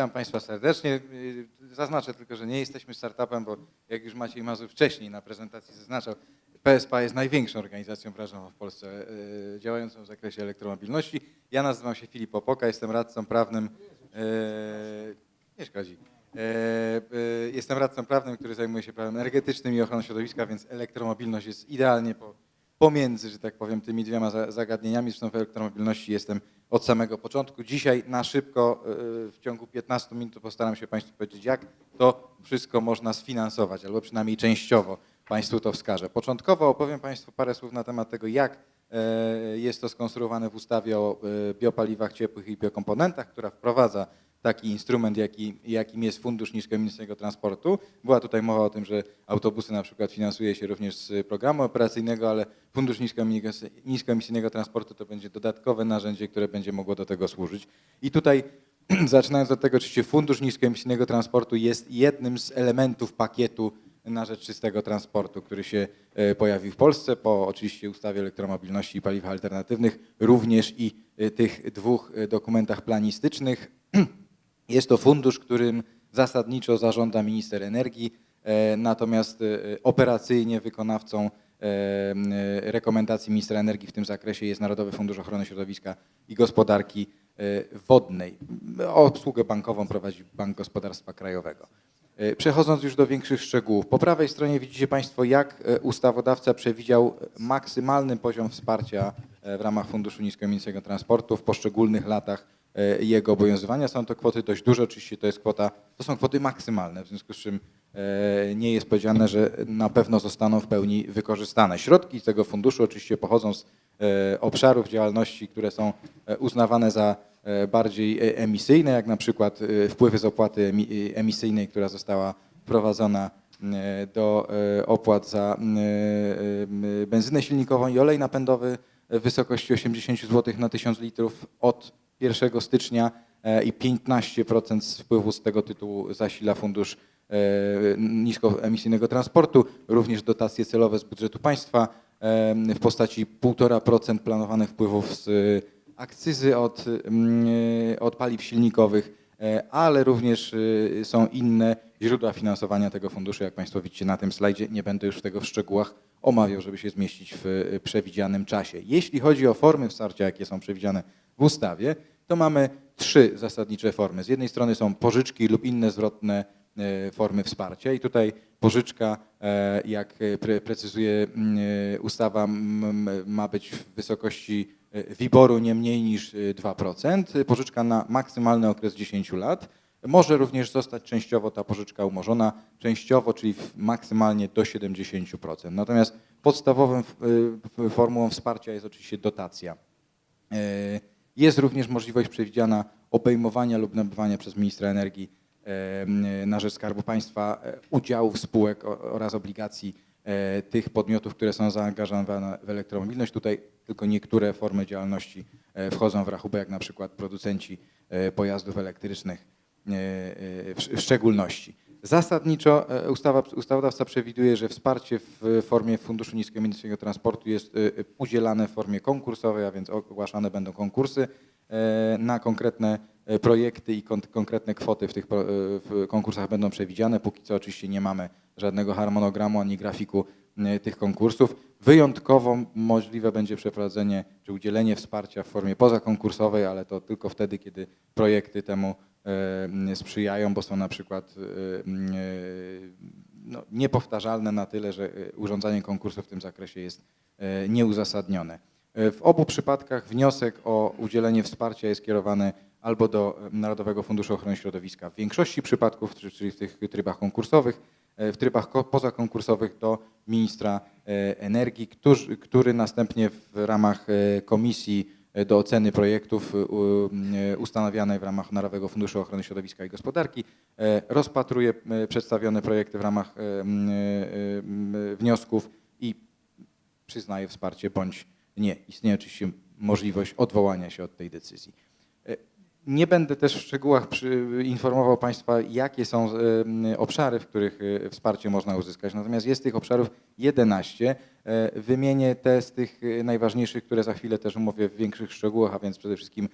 Witam Państwa serdecznie. Y, Zaznaczę tylko, że nie jesteśmy startupem, bo jak już Maciej Mazur wcześniej na prezentacji zaznaczał, PSPA jest największą organizacją branżową w Polsce y, działającą w zakresie elektromobilności. Ja nazywam się Filip Opoka, jestem radcą prawnym. y, Nie szkodzi. Jestem radcą prawnym, który zajmuje się prawem energetycznym i ochroną środowiska, więc elektromobilność jest idealnie po, pomiędzy, że tak powiem, tymi dwiema za- zagadnieniami. Zresztą w elektromobilności jestem od samego początku. Dzisiaj na szybko, y, w ciągu 15 minut postaram się Państwu powiedzieć, jak to wszystko można sfinansować, albo przynajmniej częściowo Państwu to wskażę. Początkowo opowiem Państwu parę słów na temat tego, jak jest to skonstruowane w ustawie o e, biopaliwach ciepłych i biokomponentach, która wprowadza taki instrument, jaki, jakim jest Fundusz Niskoemisyjnego Transportu. Była tutaj mowa o tym, że autobusy na przykład finansuje się również z programu operacyjnego, ale Fundusz Niskoemisyjnego Transportu to będzie dodatkowe narzędzie, które będzie mogło do tego służyć. I tutaj zaczynając od tego, oczywiście Fundusz Niskoemisyjnego Transportu jest jednym z elementów pakietu na rzecz czystego transportu, który się e, pojawił w Polsce po oczywiście ustawie elektromobilności i paliwach alternatywnych, również i e, tych dwóch e, dokumentach planistycznych. Jest to fundusz, którym zasadniczo zarządza minister energii, natomiast operacyjnie wykonawcą rekomendacji ministra energii w tym zakresie jest Narodowy Fundusz Ochrony Środowiska i Gospodarki Wodnej. Obsługę bankową prowadzi Bank Gospodarstwa Krajowego. E, Przechodząc już do większych szczegółów, po prawej stronie widzicie Państwo, jak e, ustawodawca przewidział maksymalny poziom wsparcia e, w ramach Funduszu Niskoemisyjnego Transportu w poszczególnych latach jego obowiązywania. Są to kwoty dość duże, oczywiście to jest kwota, to są kwoty maksymalne, w związku z czym nie jest powiedziane, że na pewno zostaną w pełni wykorzystane. Środki z tego funduszu oczywiście pochodzą z obszarów działalności, które są uznawane za bardziej e, emisyjne, jak na przykład e, wpływy z opłaty emi- emisyjnej, która została wprowadzona e, do e, opłat za e, benzynę silnikową i olej napędowy w wysokości 80 zł na 1000 litrów od 1 stycznia e, i 15% z wpływu z tego tytułu zasila fundusz e, niskoemisyjnego transportu, również dotacje celowe z budżetu państwa e, w postaci 1,5% planowanych wpływów z akcyzy od, mm, od paliw silnikowych, e, ale również e, są inne źródła finansowania tego funduszu, jak Państwo widzicie na tym slajdzie. Nie będę już tego w szczegółach omawiał, żeby się zmieścić w e, przewidzianym czasie. Jeśli chodzi o formy wsparcia, jakie są przewidziane w ustawie, to mamy trzy zasadnicze formy. Z jednej strony są pożyczki lub inne zwrotne e, formy wsparcia i tutaj pożyczka, e, jak e, pre, precyzuje mm, e, ustawa, ma być w wysokości e, WIBOR-u nie mniej niż e, 2%. Pożyczka na maksymalny okres 10 lat. Może również zostać częściowo ta pożyczka umorzona, częściowo, czyli maksymalnie do 70%. Natomiast podstawową w- formułą wsparcia jest oczywiście dotacja. E, Jest również możliwość przewidziana obejmowania lub nabywania przez ministra energii e, na rzecz Skarbu Państwa e, udziałów spółek oraz obligacji e, tych podmiotów, które są zaangażowane w elektromobilność. Tutaj tylko niektóre formy działalności e, wchodzą w rachubę, jak na przykład producenci e, pojazdów elektrycznych e, e, w sz- w szczególności. Zasadniczo e, ustawa, ustawodawca przewiduje, że wsparcie w formie Funduszu Niskoemisyjnego Transportu jest e, udzielane w formie konkursowej, a więc ogłaszane będą konkursy e, na konkretne e, projekty i kon- konkretne kwoty w tych e, w konkursach będą przewidziane. Póki co oczywiście nie mamy żadnego harmonogramu ani grafiku e, tych konkursów. Wyjątkowo możliwe będzie przeprowadzenie czy udzielenie wsparcia w formie pozakonkursowej, ale to tylko wtedy, kiedy projekty temu e, sprzyjają, bo są na przykład e, e, no, niepowtarzalne na tyle, że e, urządzanie konkursu w tym zakresie jest e, nieuzasadnione. E, W obu przypadkach wniosek o udzielenie wsparcia jest kierowany albo do e, Narodowego Funduszu Ochrony Środowiska, w większości przypadków, czy- czyli w tych trybach konkursowych, e, w trybach ko- pozakonkursowych do ministra energii, którzy, który następnie w ramach komisji do oceny projektów ustanawianej w ramach Narodowego Funduszu Ochrony Środowiska i Gospodarki rozpatruje przedstawione projekty w ramach wniosków i przyznaje wsparcie bądź nie. Istnieje oczywiście możliwość odwołania się od tej decyzji. E, Nie będę też w szczegółach informował Państwa, jakie są e, obszary, w których e, wsparcie można uzyskać. Natomiast jest tych obszarów 11. E, Wymienię te z tych najważniejszych, które za chwilę też omówię w większych szczegółach, a więc przede wszystkim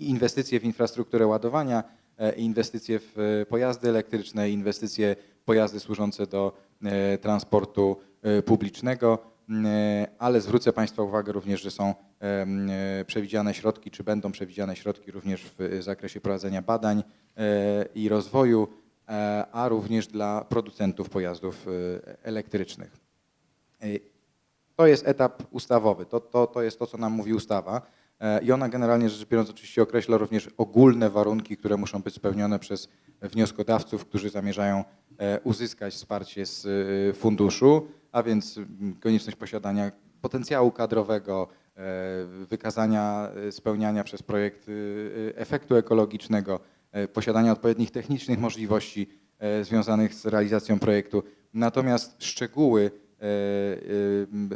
inwestycje w infrastrukturę ładowania, inwestycje w pojazdy elektryczne, inwestycje w pojazdy służące do transportu publicznego, m, e, ale zwrócę Państwa uwagę również, że są e, przewidziane środki, czy będą przewidziane środki również w zakresie prowadzenia badań e, i rozwoju, e, a również dla producentów pojazdów e, elektrycznych. E, To jest etap ustawowy, to, to, to jest to, co nam mówi ustawa e, i ona generalnie rzecz biorąc oczywiście określa również ogólne warunki, które muszą być spełnione przez wnioskodawców, którzy zamierzają e, uzyskać wsparcie z e, funduszu, a więc konieczność posiadania potencjału kadrowego, e, wykazania e, spełniania przez projekt e, efektu ekologicznego, e, posiadania odpowiednich technicznych możliwości e, związanych z realizacją projektu. Natomiast szczegóły e, e,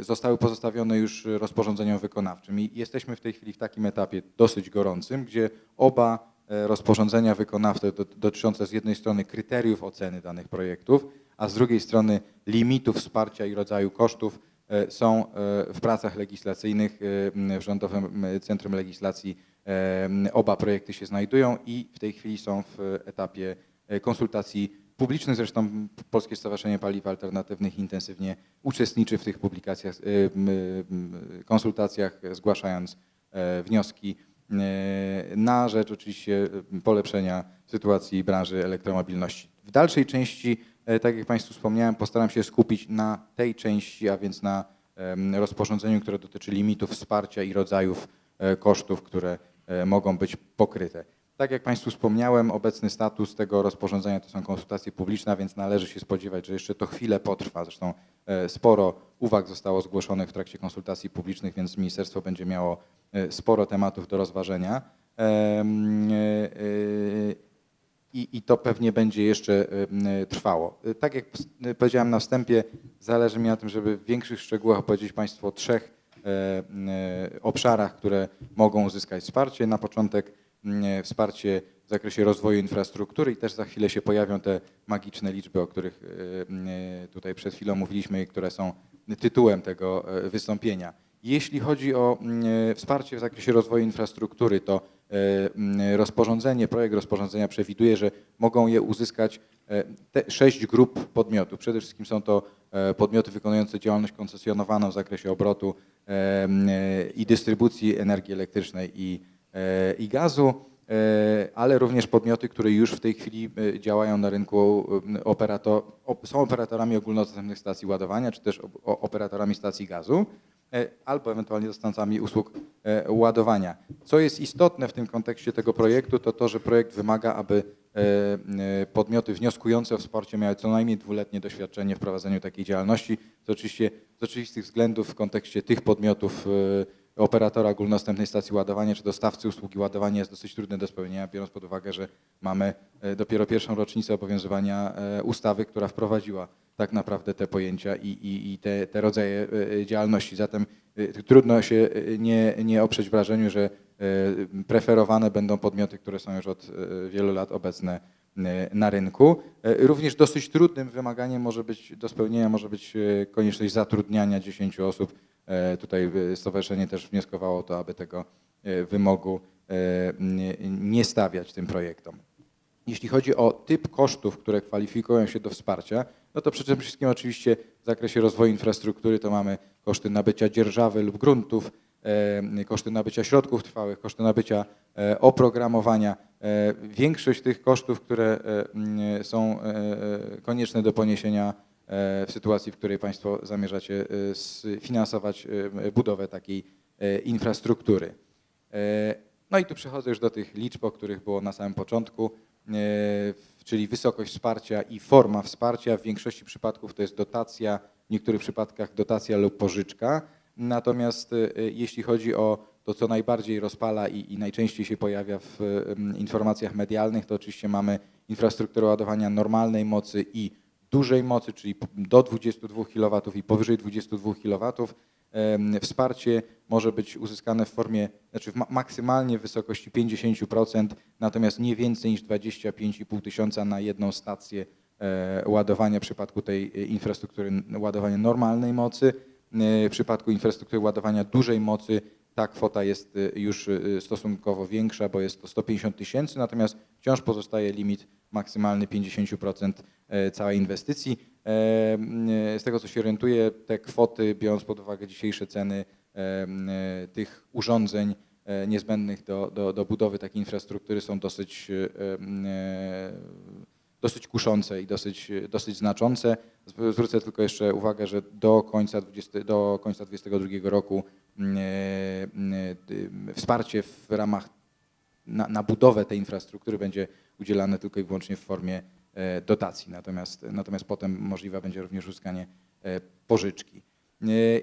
zostały pozostawione już rozporządzeniom wykonawczym i jesteśmy w tej chwili w takim etapie dosyć gorącym, gdzie oba e, rozporządzenia wykonawcze do- dotyczące z jednej strony kryteriów oceny danych projektów, a z drugiej strony limitów wsparcia i rodzaju kosztów e, są e, w pracach legislacyjnych e, w Rządowym Centrum Legislacji. e, Oba projekty się znajdują i w tej chwili są w etapie e, konsultacji publicznych. Zresztą Polskie Stowarzyszenie Paliw Alternatywnych intensywnie uczestniczy w tych publikacjach, m, m, konsultacjach, zgłaszając e, wnioski e, na rzecz oczywiście polepszenia sytuacji branży elektromobilności. W dalszej części, e, tak jak Państwu wspomniałem, postaram się skupić na tej części, a więc na rozporządzeniu, które dotyczy limitów wsparcia i rodzajów kosztów, które mogą być pokryte. Tak jak Państwu wspomniałem, obecny status tego rozporządzenia to są konsultacje publiczne, więc należy się spodziewać, że jeszcze to chwilę potrwa. Zresztą e, sporo uwag zostało zgłoszonych w trakcie konsultacji publicznych, więc ministerstwo będzie miało e, sporo tematów do rozważenia. E, i, i to pewnie będzie jeszcze trwało. Tak jak powiedziałem na wstępie, zależy mi na tym, żeby w większych szczegółach opowiedzieć Państwu o trzech obszarach, które mogą uzyskać wsparcie. Na początek wsparcie w zakresie rozwoju infrastruktury i też za chwilę się pojawią te magiczne liczby, o których e, m, tutaj przed chwilą mówiliśmy i które są tytułem tego e, wystąpienia. Jeśli chodzi o mm, wsparcie w zakresie rozwoju infrastruktury, to e, mm, rozporządzenie, projekt rozporządzenia przewiduje, że mogą je uzyskać e, te sześć grup podmiotów. Przede wszystkim są to e, podmioty wykonujące działalność koncesjonowaną w zakresie obrotu e, e, i dystrybucji energii elektrycznej i, e, i gazu, e, ale również podmioty, które już w tej chwili e, działają na rynku e, są operatorami ogólnodostępnych stacji ładowania, czy też operatorami stacji gazu e, albo ewentualnie dostawcami usług e, ładowania. Co jest istotne w tym kontekście tego projektu, to to, że projekt wymaga, aby e, e, podmioty wnioskujące o wsparcie miały co najmniej dwuletnie doświadczenie w prowadzeniu takiej działalności. To oczywiście z oczywistych względów w kontekście tych podmiotów e, operatora ogólnodostępnej stacji ładowania czy dostawcy usługi ładowania jest dosyć trudne do spełnienia, biorąc pod uwagę, że mamy e, dopiero pierwszą rocznicę obowiązywania e, ustawy, która wprowadziła tak naprawdę te pojęcia i, i, i te, te rodzaje e, działalności. Zatem trudno się nie, nie oprzeć wrażeniu, że preferowane będą podmioty, które są już od wielu lat obecne na rynku. E, Również dosyć trudnym wymaganiem może być, do spełnienia może być e, konieczność zatrudniania 10 osób. E, Tutaj e, stowarzyszenie też wnioskowało to, aby tego e, wymogu e, nie- stawiać tym projektom. Jeśli chodzi o typ kosztów, które kwalifikują się do wsparcia, no to przede wszystkim oczywiście w zakresie rozwoju infrastruktury to mamy koszty nabycia dzierżawy lub gruntów, e, koszty nabycia środków trwałych, koszty nabycia e, oprogramowania. E, Większość tych kosztów, które e, m, są e, e, konieczne do poniesienia e, w sytuacji, w której Państwo zamierzacie e, sfinansować e, budowę takiej e, infrastruktury. E, No i tu przechodzę już do tych liczb, o których było na samym początku, e, czyli wysokość wsparcia i forma wsparcia. W większości przypadków to jest dotacja, w niektórych przypadkach dotacja lub pożyczka. Natomiast e, jeśli chodzi o to, co najbardziej rozpala i, i najczęściej się pojawia w informacjach medialnych, to oczywiście mamy infrastrukturę ładowania normalnej mocy i dużej mocy, czyli do 22 kW i powyżej 22 kW. Wsparcie może być uzyskane w formie, znaczy maksymalnie w wysokości 50%, natomiast nie więcej niż 25,5 tysiąca na jedną stację e, ładowania w przypadku tej e, infrastruktury ładowania normalnej mocy. E, W przypadku infrastruktury ładowania dużej mocy ta kwota jest y, już y, stosunkowo większa, bo jest to 150 tysięcy, natomiast wciąż pozostaje limit maksymalny 50% e, całej inwestycji. E, Z tego co się orientuję, te kwoty, biorąc pod uwagę dzisiejsze ceny e, e, tych urządzeń e, niezbędnych do, do, do budowy takiej infrastruktury są dosyć, e, e, dosyć kuszące i dosyć, dosyć znaczące. Zw- Zwrócę tylko jeszcze uwagę, że do końca 20, do końca 2022 roku m, e, m, e, wsparcie w ramach na, na budowę tej infrastruktury będzie udzielane tylko i wyłącznie w formie e, dotacji, natomiast, natomiast potem możliwe będzie również uzyskanie pożyczki.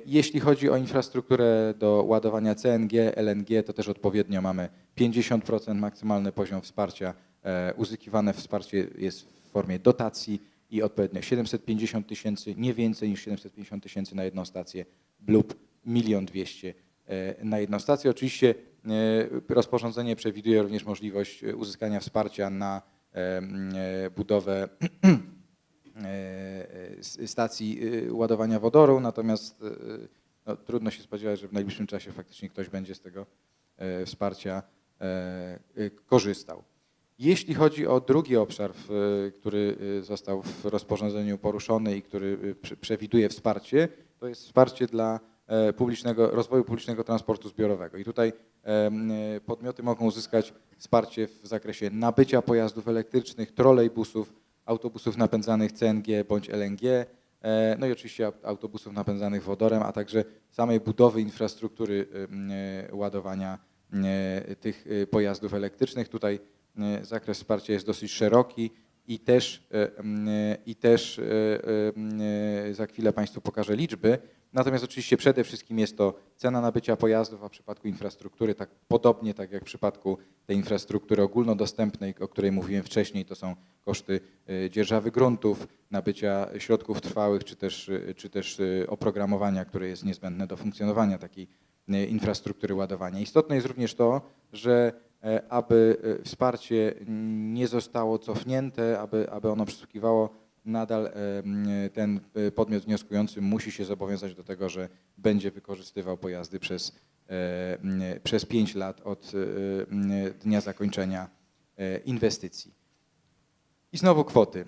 Jeśli chodzi o infrastrukturę do ładowania CNG, LNG, to też odpowiednio mamy 50% maksymalny poziom wsparcia. E, Uzyskiwane wsparcie jest w formie dotacji i odpowiednio 750 tysięcy, nie więcej niż 750 tysięcy na jedną stację lub 1 200 e, na jedną stację. Oczywiście e, rozporządzenie przewiduje również możliwość uzyskania wsparcia na budowę stacji ładowania wodoru, natomiast no, trudno się spodziewać, że w najbliższym czasie faktycznie ktoś będzie z tego wsparcia korzystał. Jeśli chodzi o drugi obszar, który y, został w rozporządzeniu poruszony i który y, prze- przewiduje wsparcie, to jest wsparcie dla e, publicznego, rozwoju publicznego transportu zbiorowego. I tutaj e, podmioty mogą uzyskać wsparcie w zakresie nabycia pojazdów elektrycznych, trolejbusów, autobusów napędzanych CNG bądź LNG, e, no i oczywiście aut- autobusów napędzanych wodorem, a także samej budowy infrastruktury ładowania e, tych pojazdów elektrycznych. Tutaj zakres wsparcia jest dosyć szeroki i też, e, e, i też e, e, e, za chwilę Państwu pokażę liczby. Natomiast oczywiście przede wszystkim jest to cena nabycia pojazdów, a w przypadku infrastruktury, tak podobnie tak jak w przypadku tej infrastruktury ogólnodostępnej, o której mówiłem wcześniej, to są koszty e, dzierżawy gruntów, nabycia środków trwałych, czy też, e, czy też e, oprogramowania, które jest niezbędne do funkcjonowania takiej e, infrastruktury ładowania. Istotne jest również to, że e, aby e, wsparcie nie zostało cofnięte, aby, aby ono przysługiwało nadal e, ten e, podmiot wnioskujący musi się zobowiązać do tego, że będzie wykorzystywał pojazdy przez, e, przez 5 lat od e, dnia zakończenia e, inwestycji. I znowu kwoty.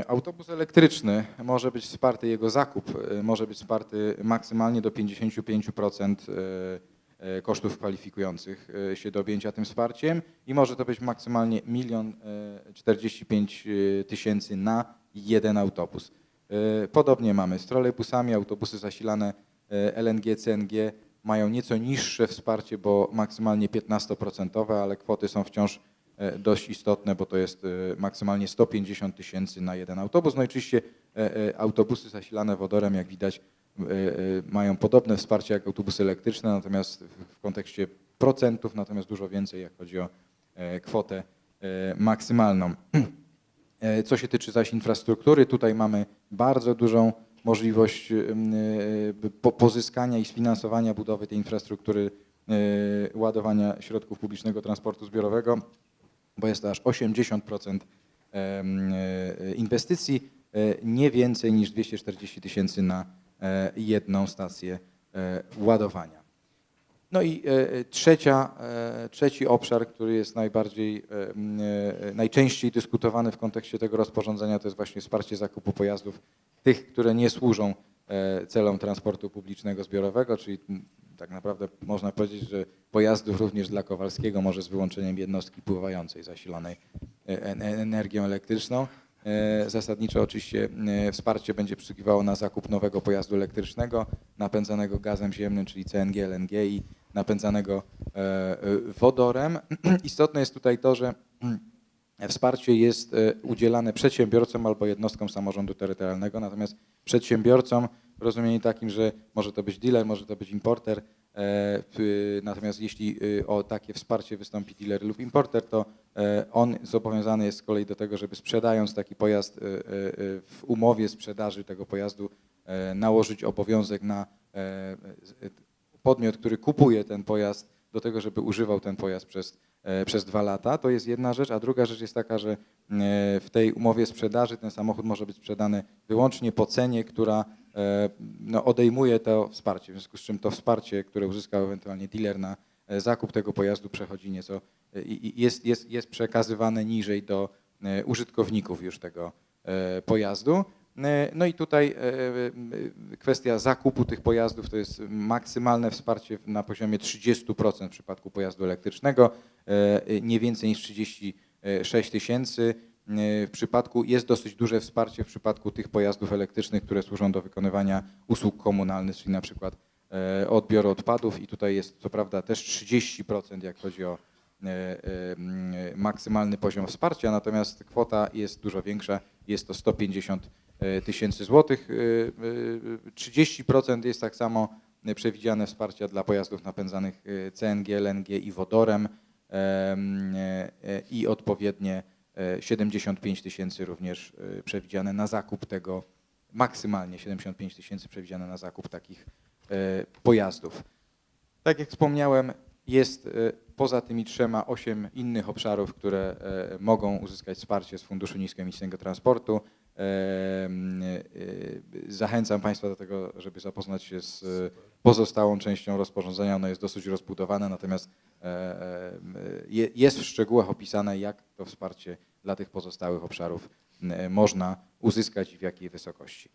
E, Autobus elektryczny może być wsparty, jego zakup e, może być wsparty maksymalnie do 55% e, e, kosztów kwalifikujących e, się do objęcia tym wsparciem i może to być maksymalnie 1 45 tysięcy na jeden autobus. E, Podobnie mamy z trolejbusami, autobusy zasilane e, LNG, CNG mają nieco niższe wsparcie, bo maksymalnie 15%, ale kwoty są wciąż e, dość istotne, bo to jest e, maksymalnie 150 tysięcy na jeden autobus. No i oczywiście e, e, autobusy zasilane wodorem, jak widać, e, e, mają podobne wsparcie jak autobusy elektryczne, natomiast w- kontekście procentów, natomiast dużo więcej, jak chodzi o e, kwotę e, maksymalną. E, Co się tyczy zaś infrastruktury, tutaj mamy bardzo dużą możliwość po- pozyskania i sfinansowania budowy tej infrastruktury ładowania środków publicznego transportu zbiorowego, bo jest to aż 80% em, e, inwestycji, nie więcej niż 240 tysięcy na jedną stację e, ładowania. No i e, trzecia, e, trzeci obszar, który jest najbardziej, e, e, najczęściej dyskutowany w kontekście tego rozporządzenia, to jest właśnie wsparcie zakupu pojazdów, tych, które nie służą e, celom transportu publicznego zbiorowego, czyli tak naprawdę można powiedzieć, że pojazdów również dla Kowalskiego, może z wyłączeniem jednostki pływającej zasilonej e, en- energią elektryczną. E, Zasadniczo oczywiście e, wsparcie będzie przysługiwało na zakup nowego pojazdu elektrycznego napędzanego gazem ziemnym, czyli CNG, LNG i napędzanego e, wodorem. Istotne jest tutaj to, że wsparcie jest udzielane przedsiębiorcom albo jednostkom samorządu terytorialnego, natomiast przedsiębiorcom w rozumieniu takim, że może to być dealer, może to być importer, natomiast jeśli e, o takie wsparcie wystąpi dealer lub importer, to e, on zobowiązany jest z kolei do tego, żeby sprzedając taki pojazd e, e, e, w umowie sprzedaży tego pojazdu e, nałożyć obowiązek na e, e, podmiot, który kupuje ten pojazd, do tego, żeby używał ten pojazd przez, e, przez dwa lata. To jest jedna rzecz, a druga rzecz jest taka, że e, w tej umowie sprzedaży ten samochód może być sprzedany wyłącznie po cenie, która e, no, odejmuje to wsparcie, w związku z czym to wsparcie, które uzyskał ewentualnie dealer na e, zakup tego pojazdu przechodzi nieco, e, jest, jest, jest przekazywane niżej do e, użytkowników już tego e, pojazdu. E, No i tutaj e, e, kwestia zakupu tych pojazdów to jest maksymalne wsparcie na poziomie 30% w przypadku pojazdu elektrycznego, e, nie więcej niż 36 tysięcy. W przypadku jest dosyć duże wsparcie w przypadku tych pojazdów elektrycznych, które służą do wykonywania usług komunalnych, czyli na przykład e, odbioru odpadów i tutaj jest co prawda też 30%, jak chodzi o e, e, maksymalny poziom wsparcia, natomiast kwota jest dużo większa, jest to 150 tysięcy złotych. E, e, 30% jest tak samo przewidziane wsparcia dla pojazdów napędzanych CNG, LNG i wodorem i odpowiednie 75 tysięcy również e, przewidziane na zakup tego, maksymalnie 75 tysięcy przewidziane na zakup takich e, pojazdów. Tak jak wspomniałem, jest e, poza tymi trzema osiem innych obszarów, które e, mogą uzyskać wsparcie z Funduszu Niskoemisyjnego Transportu. E, e, Zachęcam Państwa do tego, żeby zapoznać się z e, pozostałą częścią rozporządzenia. Ono jest dosyć rozbudowane, natomiast e, e, je- jest w szczegółach opisane, jak to wsparcie dla tych pozostałych obszarów m, można uzyskać i w jakiej wysokości.